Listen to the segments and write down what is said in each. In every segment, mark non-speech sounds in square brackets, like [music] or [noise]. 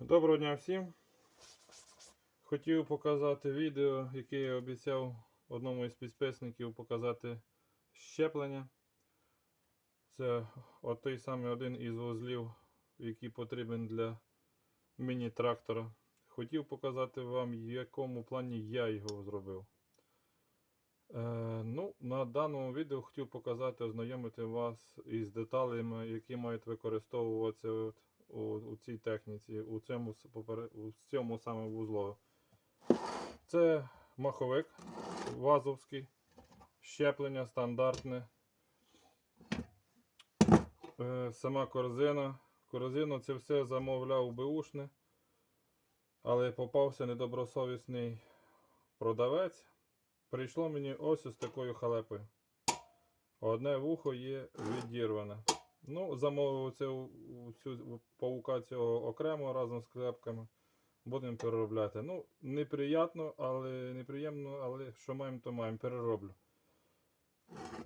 Доброго дня всім. Хотів показати відео, яке я обіцяв одному із підписників показати щеплення. Це от той самий один із вузлів, який потрібен для міні-трактора. Хотів показати вам, в якому плані я його зробив. Е, ну, на даному відео хотів показати, ознайомити вас із деталями, які мають використовуватися у, у цій техніці, у цьому, у цьому саме вузлові. Це маховик вазовський, щеплення стандартне. Е, сама корзина. Корзину це все замовляв беушне, але попався недобросовісний продавець. Прийшло мені ось із такою халепою. Одне вухо є відірване. Ну, замовив у цю паука цього окремо разом з клепками. Будемо переробляти. Ну, неприємно, але неприємно, але що маємо, то маємо. Перероблю.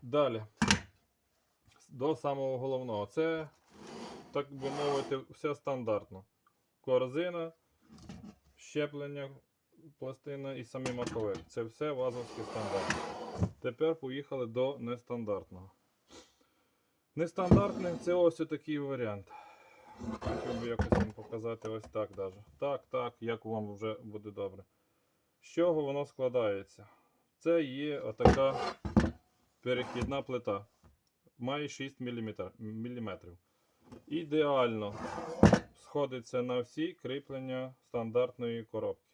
Далі. До самого головного. Це, так би мовити, все стандартно. Корзина, щеплення, пластина і самий маковик. Це все вазовський стандарт. Тепер поїхали до нестандартного. Нестандартний це ось такий варіант. Хотів би якось вам показати ось так даже. Так, так, як вам вже буде добре. З чого воно складається? Це є отака перехідна плита. Має 6 мм. Ідеально сходиться на всі кріплення стандартної коробки.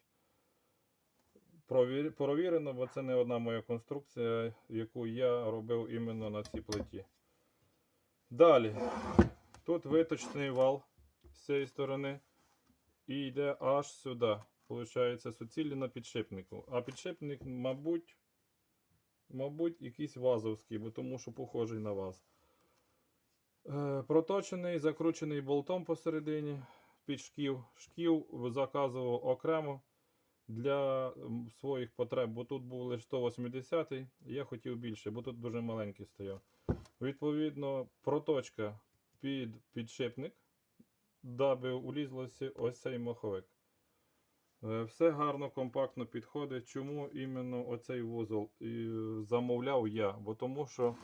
Провір- Провірено, бо це не одна моя конструкція, яку я робив іменно на цій плиті. Далі. Тут виточний вал з цієї сторони і йде аж сюди. Получається суцілі на підшипнику. А підшипник, мабуть, мабуть, якийсь вазовський, бо тому що похожий на ваз. Е, проточений, закручений болтом посередині під шків. Шків заказував окремо для своїх потреб, бо тут був лише 180 я хотів більше, бо тут дуже маленький стояв. Відповідно, проточка під підшипник, даби улізлося ось цей маховик. Е, Все гарно, компактно підходить. Чому іменно оцей вузол замовляв я? Бо тому що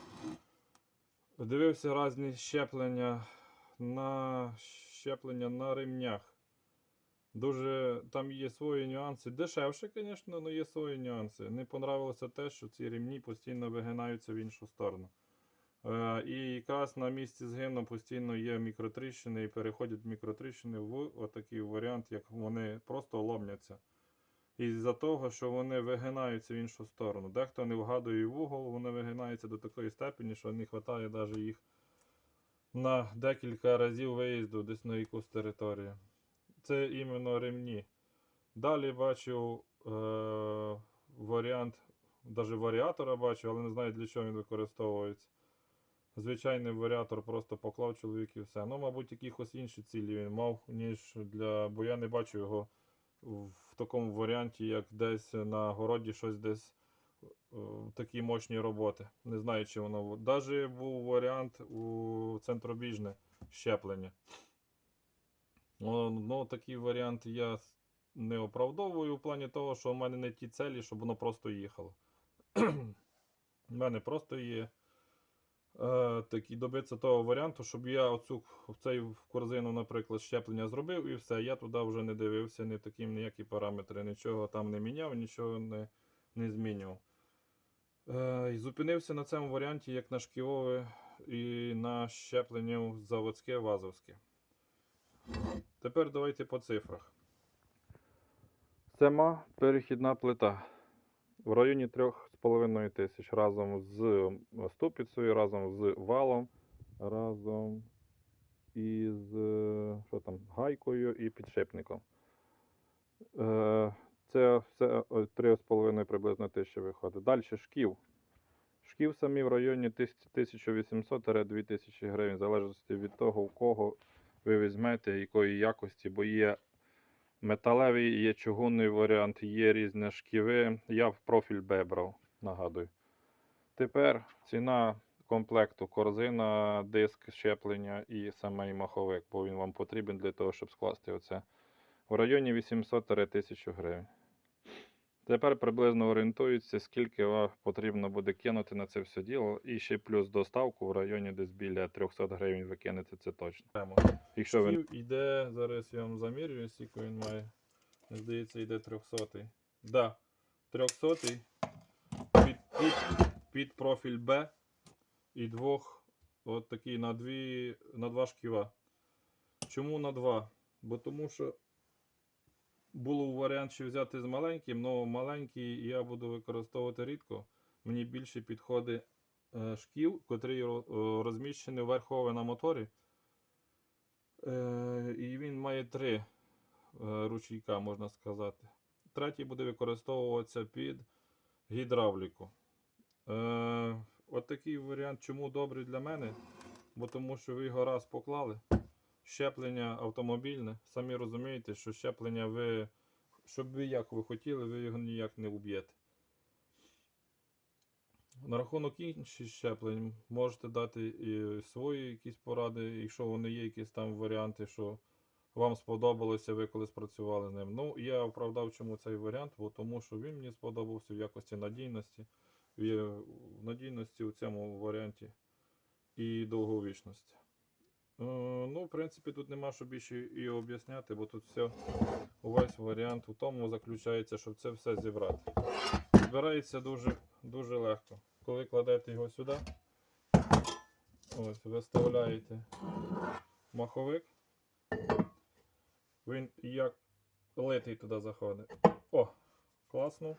дивився різні щеплення на щеплення на ремнях. Дуже там є свої нюанси. Дешевше, звісно, але є свої нюанси. Не понравилося те, що ці ремні постійно вигинаються в іншу сторону. Е, і якраз на місці згину постійно є мікротріщини і переходять мікротріщини в отакий варіант, як вони просто ломляться. Із-за того, що вони вигинаються в іншу сторону. Дехто не вгадує вугол, вони вигинаються до такої степені, що не вистачає навіть їх на декілька разів виїзду десь на якусь територію. Це іменно ремні. Далі бачу е- варіант, навіть варіатора бачу, але не знаю для чого він використовується. Звичайний варіатор просто поклав чоловік і все. Ну, мабуть, якихось інші цілі він мав, ніж для. Бо я не бачу його в такому варіанті, як десь на городі щось десь е, такі мощні роботи. Не знаю, чи воно. Навіть був варіант у центробіжне щеплення. Ну, ну, такий варіант я не оправдовую в плані того, що в мене не ті целі, щоб воно просто їхало. [clears throat] У мене просто є е, такі добитися того варіанту, щоб я оцю в цей корзину, наприклад, щеплення зробив і все. Я туди вже не дивився, ні таким ніякі параметри, нічого там не міняв, нічого не, не змінював. Е, і зупинився на цьому варіанті як на шківове і на щепленню заводське вазовське. Тепер давайте по цифрах. Сама перехідна плита в районі 3,5 тисяч разом з ступицею, разом з валом, разом із е, що там, гайкою і підшипником. Е, Це все е, 3,5 приблизно тисячі виходить. Далі шків. Шків самі в районі 1800-2000 гривень, в залежності від того, у кого ви візьмете, якої якості, бо є металевий, є чугунний варіант, є різні шківи. Я в профіль Б брав, нагадую. Тепер ціна комплекту корзина, диск щеплення і самий маховик, бо він вам потрібен для того, щоб скласти оце в районі 800-1000 гривень. Тепер приблизно орієнтуються, скільки вам потрібно буде кинути на це все діло. І ще плюс доставку в районі десь біля 300 гривень ви кинете, це точно. Якщо ви йде, зараз я вам замірюю, скільки він має. Мені здається, йде 300. Да, 300 під, під, під профіль Б і двох, от такий на, дві, на два шківа. Чому на два? Бо тому що було варіант ще взяти з маленьким, але маленький я буду використовувати рідко. Мені більше підходить е, шків, котрий е, розміщений верхове на моторі. Е, і він має три ручійка, можна сказати. Третій буде використовуватися під гідравліку. От такий варіант, чому добрий для мене? Бо тому що ви його раз поклали. Щеплення автомобільне. Самі розумієте, що щеплення ви, щоб ви як ви хотіли, ви його ніяк не уб'єте. На рахунок інших щеплень можете дати і свої якісь поради, якщо вони є якісь там варіанти, що вам сподобалося, ви колись працювали з ним. Ну, я оправдав чому цей варіант, бо тому що він мені сподобався в якості надійності, в надійності у цьому варіанті і довговічності. Е, Ну, в принципі, тут нема що більше і об'ясняти, бо тут все, увесь варіант у тому заключається, щоб це все зібрати. Збирається дуже, дуже легко. Коли кладете його сюди, ось, виставляєте маховик, він як литий туди заходить. О, класно.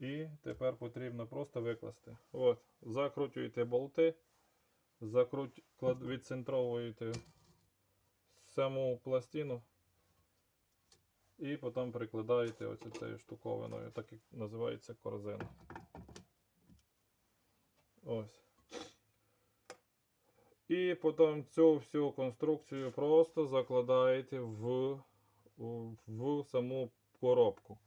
І тепер потрібно просто викласти. От, закручуєте болти, закруть, відцентровуєте саму пластину і потім прикладаєте оце цією штуковиною, так як називається корзина. Ось. І потім цю всю конструкцію просто закладаєте в, в, в саму коробку.